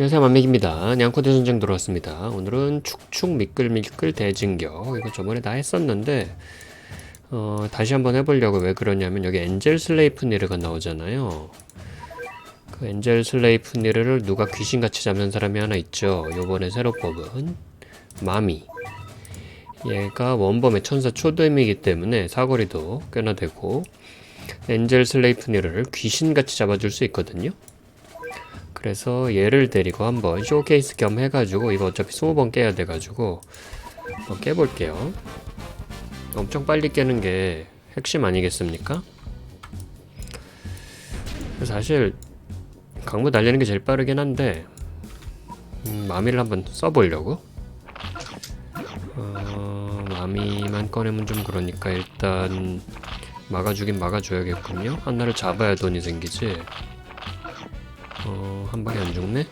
안녕하세요 만맥입니다. 냥코대 전쟁 들어왔습니다. 오늘은 축축 미끌미끌 대진격 이거 저번에 다 했었는데 어, 다시 한번 해보려고 왜 그러냐면 여기 엔젤 슬레이프 니르가 나오잖아요. 그 엔젤 슬레이프 니르를 누가 귀신같이 잡는 사람이 하나 있죠. 요번에 새로 뽑은 마미 얘가 원범의 천사 초대이기 때문에 사거리도 꽤나 되고 엔젤 슬레이프 니르를 귀신같이 잡아줄 수 있거든요. 그래서 얘를 데리고 한번 쇼케이스 겸 해가지고 이거 어차피 20번 깨야 돼가지고 한번 깨볼게요. 엄청 빨리 깨는 게 핵심 아니겠습니까? 사실 강무 달리는 게 제일 빠르긴 한데 음, 마미를 한번 써보려고 어, 마미만 꺼내면 좀 그러니까 일단 막아주긴 막아줘야겠군요 하나를 잡아야 돈이 생기지 어, 한 방에 안 죽네?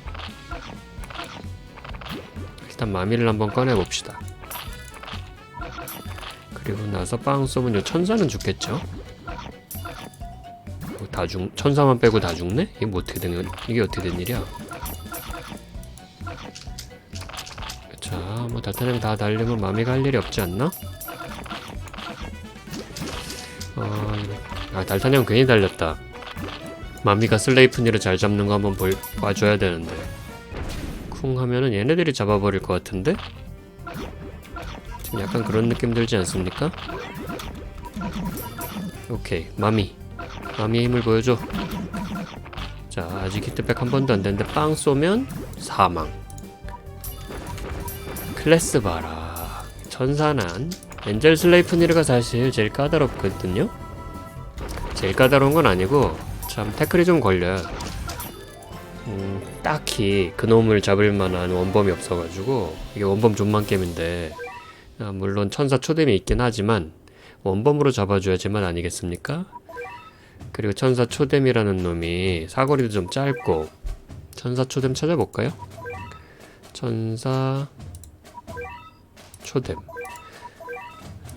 일단 마미를 한번 꺼내 봅시다. 그리고 나서 빵 쏘면 요 천사는 죽겠죠? 어, 다 죽, 천사만 빼고 다 죽네? 이게 뭐 어떻게 된, 일- 이게 어떻게 된 일이야? 자, 뭐 달타령 다 달리면 마미가 할 일이 없지 않나? 어, 아, 달타령 괜히 달렸다. 마미가 슬레이프니를 잘 잡는 거 한번 볼, 봐줘야 되는데. 쿵 하면은 얘네들이 잡아버릴 것 같은데? 지금 약간 그런 느낌 들지 않습니까? 오케이 마미. 마미의 힘을 보여줘. 자 아직 히트백 한 번도 안 됐는데 빵 쏘면 사망. 클래스 봐라. 천사난. 엔젤 슬레이프니르가 사실 제일 까다롭거든요? 제일 까다로운 건 아니고 참 태클이 좀 걸려요. 음, 딱히 그놈을 잡을 만한 원범이 없어가지고 이게 원범 존만 게임인데 아, 물론 천사 초뎀이 있긴 하지만 원범으로 잡아줘야지만 아니겠습니까? 그리고 천사 초뎀이라는 놈이 사거리도 좀 짧고 천사 초뎀 찾아볼까요? 천사 초뎀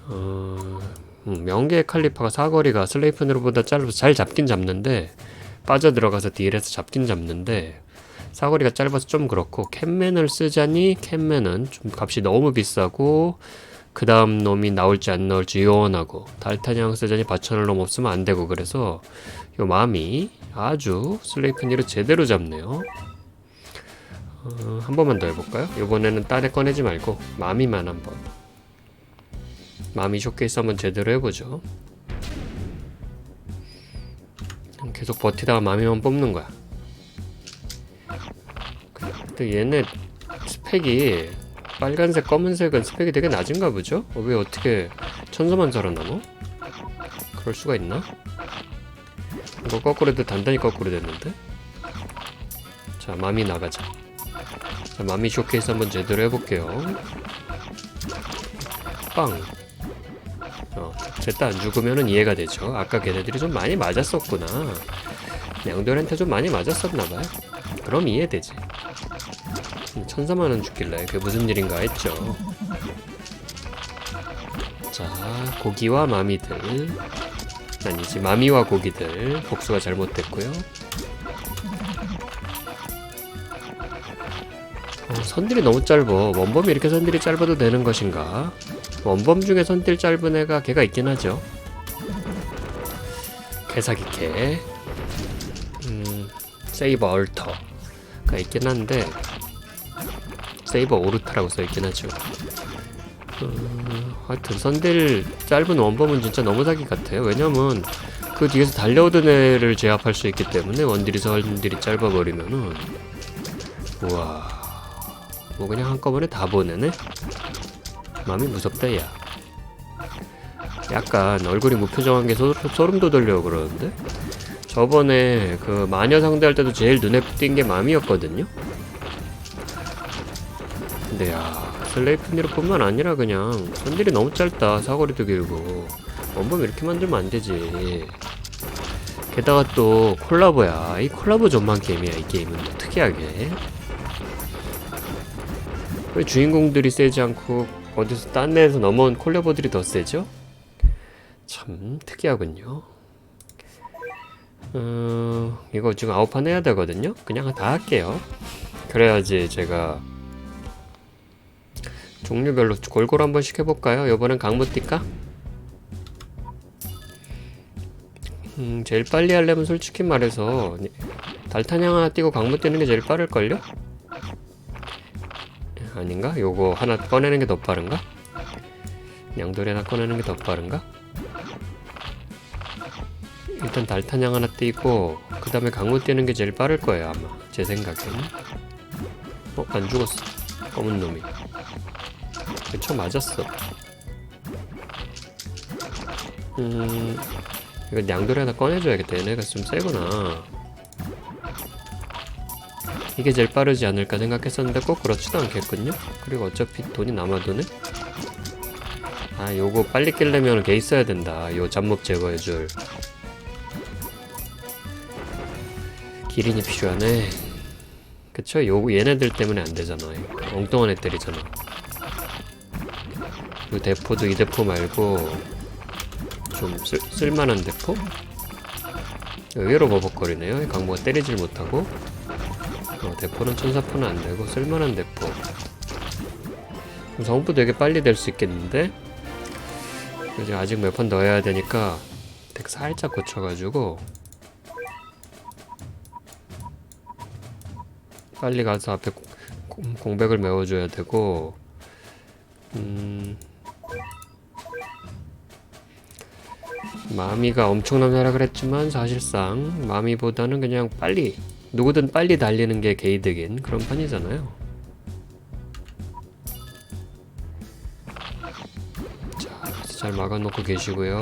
어... 음, 명계의 칼리파가 사거리가 슬레이프너보다 짧아서 잘 잡긴 잡는데 빠져 들어가서 딜에서 잡긴 잡는데 사거리가 짧아서 좀 그렇고 캔맨을 쓰자니 캔맨은 좀 값이 너무 비싸고 그 다음 놈이 나올지 안 나올지 요원하고 달타냥 쓰자니 받쳐놓을 놈 없으면 안 되고 그래서 요 마음이 아주 슬레이프니를 제대로 잡네요. 어, 한 번만 더 해볼까요? 이번에는 딴애 꺼내지 말고 마미만 한번. 마미 쇼케이스 한번 제대로 해보죠. 계속 버티다가 마미만 뽑는 거야. 근데 얘네 스펙이 빨간색, 검은색은 스펙이 되게 낮은가 보죠? 어, 왜 어떻게 천사만 살아남어? 그럴 수가 있나? 이거 거꾸로 해도 단단히 거꾸로 됐는데? 자, 마미 나가자. 자, 마미 쇼케이스 한번 제대로 해볼게요. 빵. 어, 셋다 안 죽으면은 이해가 되죠. 아까 걔네들이 좀 많이 맞았었구나. 양들한테 좀 많이 맞았었나봐요. 그럼 이해되지. 음, 천사만원 죽길래 그게 무슨 일인가 했죠. 자, 고기와 마미들. 아니지, 마미와 고기들. 복수가 잘못됐고요. 어, 선들이 너무 짧어. 원범이 이렇게 선들이 짧아도 되는 것인가? 원범 중에 선딜 짧은 애가 걔가 있긴 하죠. 개사기 캐, 음, 세이버 얼터가 있긴 한데 세이버 오르타라고 써 있긴 하죠. 음, 하여튼 선딜 짧은 원범은 진짜 너무 사기 같아요. 왜냐면 그 뒤에서 달려오던 애를 제압할 수 있기 때문에 원딜이 선딜이 짧아버리면은 우와 뭐 그냥 한꺼번에 다 보내네. 마음이 무섭다 야. 약간 얼굴이 무표정한 게 소, 소름 돋으려고 그러는데? 저번에 그 마녀 상대할 때도 제일 눈에 띈 게 맘이었거든요? 근데 야 슬레이프니로 뿐만 아니라 그냥 손질이 너무 짧다 사거리도 길고. 원범 이렇게 만들면 안 되지. 게다가 또 콜라보야. 이 콜라보 전만 게임이야 이 게임은 또 특이하게. 왜 주인공들이 세지 않고 어디서 딴 데에서 넘어온 콜라보들이 더 세죠? 참 특이하군요. 어, 이거 지금 아홉 판 해야 되거든요. 그냥 다 할게요. 그래야지 제가 종류별로 골고루 한번 시켜볼까요? 이번엔 강무 뛸까? 음, 제일 빨리 하려면 솔직히 말해서 달탄양 하나 띄고 강무 뛰는 게 제일 빠를걸요? 아닌가? 요거 하나 꺼내는 게 더 빠른가? 양돌이 하나 꺼내는 게 더 빠른가? 일단 달탄양 하나 띄고 그 다음에 강무 뛰는 게 제일 빠를 거예요 아마 제 생각엔 어? 안 죽었어 검은 놈이 그쵸 맞았어 음 이거 양돌이 하나 꺼내줘야겠다 얘네가 좀 세구나 이게 제일 빠르지 않을까 생각했었는데 꼭 그렇지도 않겠군요. 그리고 어차피 돈이 남아도네 아 요거 빨리 깰려면 걔 있어야 된다. 요 잡몹 제거해줄. 기린이 필요하네. 그쵸? 요 얘네들 때문에 안 되잖아. 엉뚱한 애들이잖아. 요 대포도 이 대포 말고 좀 쓸, 쓸만한 대포? 의외로 버벅거리네요. 강모가 때리질 못하고 어, 대포는 천사포는 안 되고 쓸만한 대포. 그럼 성부 되게 빨리 될 수 있겠는데? 이제 아직 몇 판 더 해야 되니까 덱 살짝 고쳐가지고 빨리 가서 앞에 공- 공- 공백을 메워줘야 되고 음 마미가 엄청난 활약을 했지만 사실상 마미보다는 그냥 빨리 누구든 빨리 달리는 게 게이득인 그런 판이잖아요. 자, 잘 막아놓고 계시고요.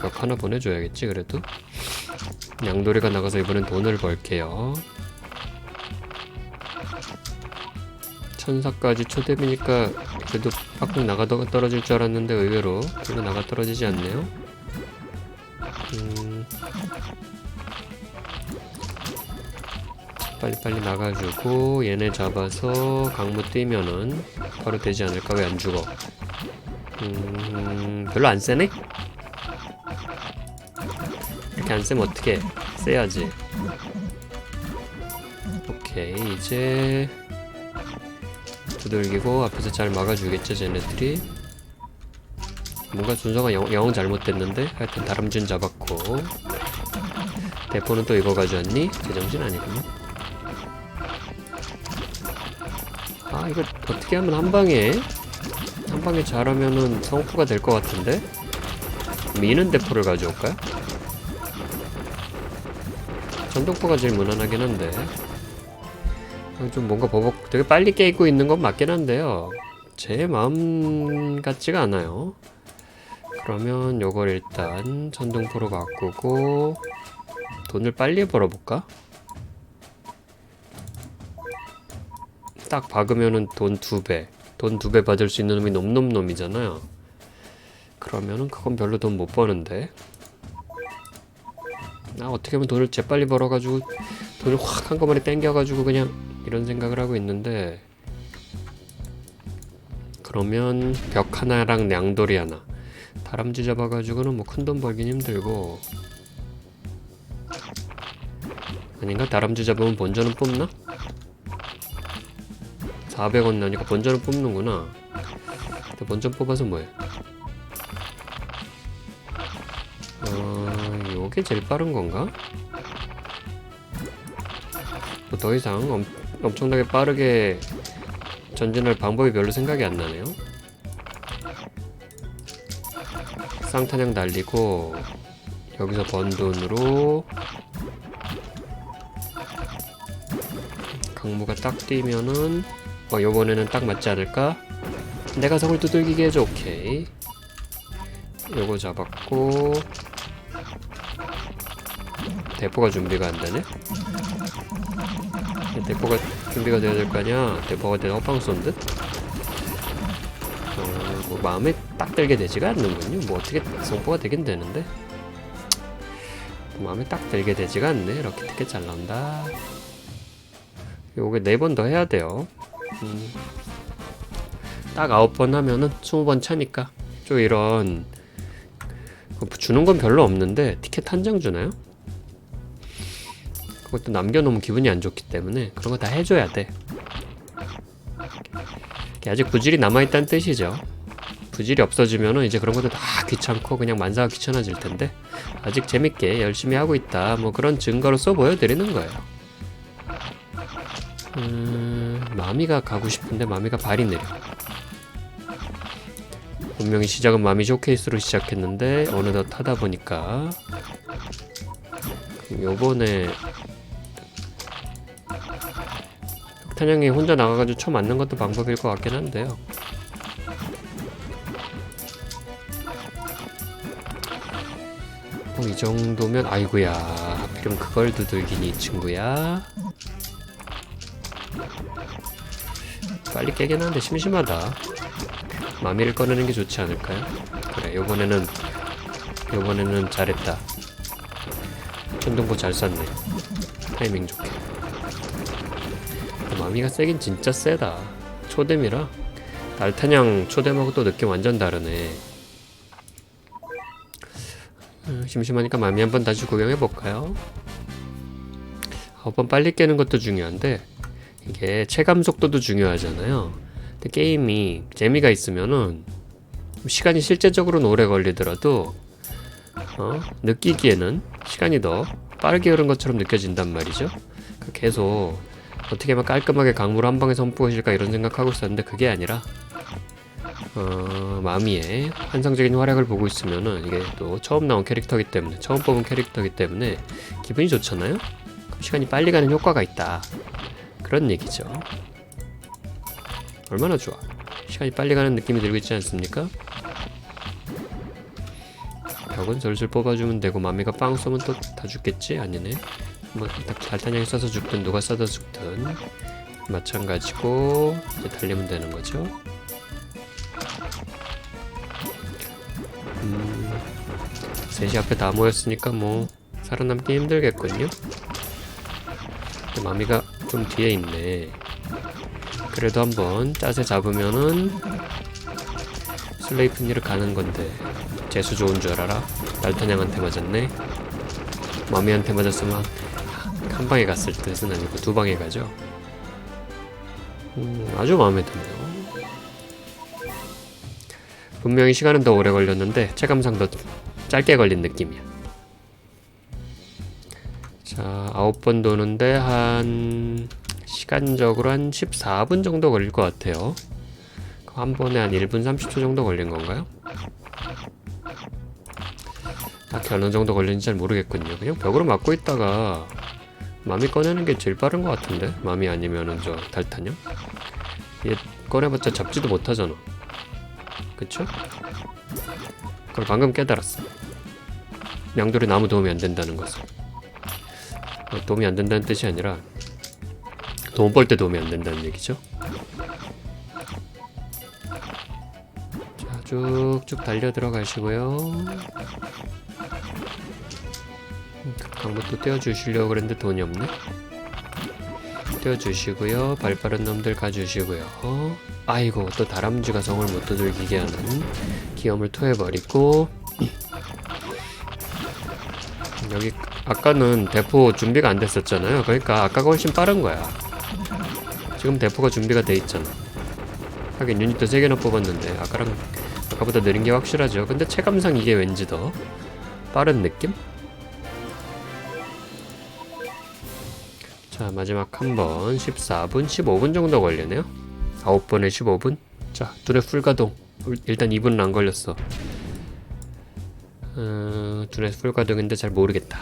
벽 하나 보내줘야겠지 그래도. 양돌이가 나가서 이번엔 돈을 벌게요. 천사까지 초대비니까 그래도 팍팍 나가 떨어질 줄 알았는데 의외로 별로 나가 떨어지지 않네요. 빨리빨리 나가주고 얘네 잡아서 강무 뛰면은 바로 되지 않을까 왜 안 죽어? 음, 별로 안 세네? 이렇게 안 세면 어떻게? 세야지. 오케이 이제 두들기고 앞에서 잘 막아주겠죠 쟤네들이 뭔가 순서가 영, 영 잘못됐는데 하여튼 다람쥐는 잡았고 대포는 또 이거 가져왔니? 제정신 아니구나 아 이거 어떻게 하면 한 방에 한 방에 잘하면은 성프가 될 것 같은데 미는 대포를 가져올까요? 전동포가 제일 무난하긴 한데 어, 좀 뭔가 버벅 되게 빨리 깨고 있는 건 맞긴 한데요 제 마음 같지가 않아요 그러면 요걸 일단 전동포로 바꾸고 돈을 빨리 벌어볼까? 딱 박으면은 돈 두 배, 돈 두 배 받을 수 있는 놈이 놈놈놈이잖아요. 그러면은 그건 별로 돈 못 버는데. 나 어떻게 하면 돈을 재빨리 벌어가지고 돈을 확 한꺼번에 땡겨가지고 그냥 이런 생각을 하고 있는데. 그러면 벽 하나랑 양돌이 하나. 다람쥐 잡아가지고는 뭐 큰 돈 벌긴 힘들고 아닌가? 다람쥐 잡으면 본전은 뽑나? 400원 나니까 본전은 뽑는구나 근데 본전 뽑아서 뭐해? 어... 요게 제일 빠른 건가? 뭐 더 이상 엄, 엄청나게 빠르게 전진할 방법이 별로 생각이 안 나네요 쌍탄양 날리고 여기서 번 돈으로 강무가 딱 뛰면은 어 요번에는 딱 맞지 않을까? 내가 성을 두들기게 해줘 오케이 요거 잡았고 대포가 준비가 안 되네? 대포가 준비가 돼야 될 거 아니야 대포가 되는 헛방 쏜 듯? 어, 뭐 마음에 딱 들게 되지가 않는군요. 뭐 어떻게 성포가 되긴 되는데 마음에 딱 들게 되지가 않네. 이렇게 티켓 잘 나온다. 요게 네 번 더 해야 돼요. 음. 딱 아홉 번 하면은 스무 번 차니까 좀 이런 그 주는 건 별로 없는데 티켓 한 장 주나요? 그것도 남겨놓으면 기분이 안 좋기 때문에 그런 거 다 해줘야 돼. 아직 부질이 남아있다는 뜻이죠. 부질이 없어지면은 이제 그런 것도 다 귀찮고 그냥 만사가 귀찮아질 텐데 아직 재밌게 열심히 하고 있다 뭐 그런 증거로 써 보여드리는 거예요. 음, 마미가 가고 싶은데 마미가 발이 내려. 분명히 시작은 마미 쇼케이스로 시작했는데 어느덧 하다 보니까 요번에 탄양이 혼자 나가가지고 쳐 맞는 것도 방법일 것 같긴 한데요. 어, 이 정도면 아이고야 하필이면 그걸 두들기니 이 친구야 빨리 깨긴 하는데 심심하다. 마미를 꺼내는 게 좋지 않을까요? 그래 요번에는 요번에는 잘했다. 천둥보 잘 쐈네. 타이밍 좋게. 마미가 세긴 진짜 세다. 초댐이라. 달타냥 초댐하고 또 느낌 완전 다르네. 음, 심심하니까 마미 한번 다시 구경해 볼까요? 아홉 번 빨리 깨는 것도 중요한데 이게 체감 속도도 중요하잖아요. 근데 게임이 재미가 있으면은 시간이 실제적으로는 오래 걸리더라도 어? 느끼기에는 시간이 더 빠르게 흐른 것처럼 느껴진단 말이죠. 그 계속 어떻게 하면 깔끔하게 강물 한 방에 선포하실까 이런 생각하고 있었는데 그게 아니라 어, 마미의 환상적인 활약을 보고 있으면은 이게 또 처음 나온 캐릭터이기 때문에 처음 뽑은 캐릭터이기 때문에 기분이 좋잖아요. 시간이 빨리 가는 효과가 있다. 그런 얘기죠. 얼마나 좋아. 시간이 빨리 가는 느낌이 들고 있지 않습니까? 벽은 슬슬 뽑아주면 되고 마미가 빵 쏘면 또 다 죽겠지? 아니네. 뭐 달탄양이 쏴서 죽든 누가 쏴서 죽든 마찬가지고 이제 달리면 되는 거죠. 음, 셋이 앞에 다 모였으니까 뭐 살아남기 힘들겠군요. 마미가 좀 뒤에 있네. 그래도 한번 짜세 잡으면은 슬레이프니를 가는 건데 재수 좋은 줄 알아라. 날타냥한테 맞았네. 마미한테 맞았으면 한 방에 갔을 뜻은 아니고 두 방에 가죠. 음, 아주 마음에 드네요. 분명히 시간은 더 오래 걸렸는데 체감상 더 짧게 걸린 느낌이야. 자, 아홉 번 도는데 한 시간적으로 한 14분 정도 걸릴 것 같아요. 한 번에 한 1분 30초 정도 걸린 건가요? 딱히 어느 정도 걸리는지 잘 모르겠군요. 그냥 벽으로 막고 있다가 맘이 꺼내는 게 제일 빠른 것 같은데? 맘이 아니면은 저 달타냥? 얘 꺼내봤자 잡지도 못하잖아. 그쵸? 그걸 방금 깨달았어. 양돌이 나무 도움이 안 된다는 것을. 어, 도움이 안 된다는 뜻이 아니라 돈 벌 때 도움이 안 된다는 얘기죠. 자, 쭉쭉 달려 들어가시고요. 음, 강부터 떼어주시려고 그랬는데 돈이 없네. 떼어주시고요. 발 빠른 놈들 가주시고요. 아이고 또 다람쥐가 성을 못 두들기게 하는 기염을 토해버리고 여기 아까는 대포 준비가 안 됐었잖아요. 그러니까 아까가 훨씬 빠른 거야. 지금 대포가 준비가 돼 있잖아. 하긴 유닛도 3개나 뽑았는데 아까랑 아까보다 느린 게 확실하죠. 근데 체감상 이게 왠지 더 빠른 느낌? 자 마지막 한 번 14분 15분 정도 걸리네요 9번에 15분 자 둘의 풀가동 일단 2분은 안 걸렸어 어, 둘의 풀가동인데 잘 모르겠다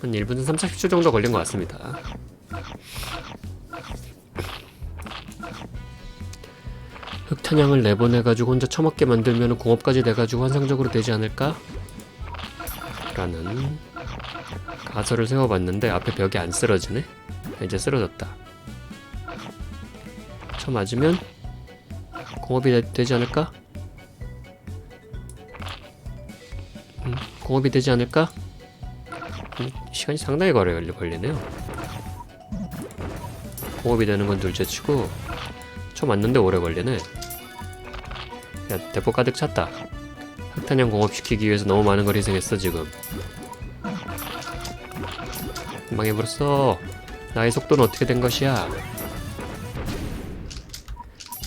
한 1분 3, 40초 정도 걸린 것 같습니다 흑탄양을 내보내가지고 혼자 처먹게 만들면 공업까지 돼가지고 환상적으로 되지 않을까? 라는 가설을 세워봤는데 앞에 벽이 안 쓰러지네? 이제 쓰러졌다. 쳐 맞으면 공업이 되, 되지 않을까? 음, 공업이 되지 않을까? 음, 시간이 상당히 걸려 걸리네요. 공업이 되는 건 둘째치고 쳐 맞는데 오래 걸리네. 야 대포 가득 찼다. 흑탄양 공업시키기 위해서 너무 많은 걸 희생했어 지금. 망해버렸어. 나의 속도는 어떻게 된 것이야?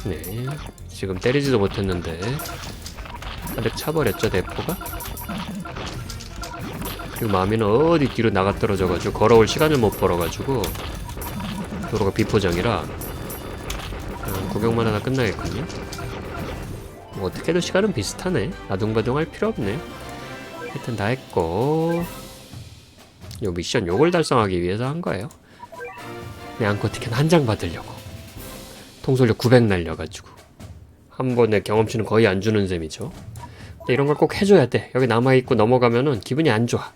네, 지금 때리지도 못했는데 한대 차버렸죠 대포가? 그리고 마미는 어디 뒤로 나가 떨어져가지고 걸어올 시간을 못 벌어가지고 도로가 비포장이라 어, 구경만 하나 끝나겠군요. 뭐 어떻게도 시간은 비슷하네. 아둥바둥 할 필요 없네. 하여튼 다 했고 요 미션 요걸 달성하기 위해서 한 거예요. 내 앙코 티켓 한 장 받으려고 통솔력 900 날려가지고 한 번에 경험치는 거의 안 주는 셈이죠. 이런 걸 꼭 해줘야 돼. 여기 남아 있고 넘어가면은 기분이 안 좋아.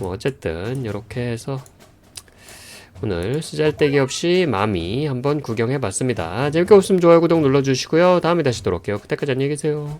뭐 어쨌든 이렇게 해서 오늘 쓰잘데기 없이 마미 한번 구경해 봤습니다. 재밌게 보셨으면 좋아요, 구독 눌러주시고요. 다음에 다시 돌아올게요. 그때까지 안녕히 계세요.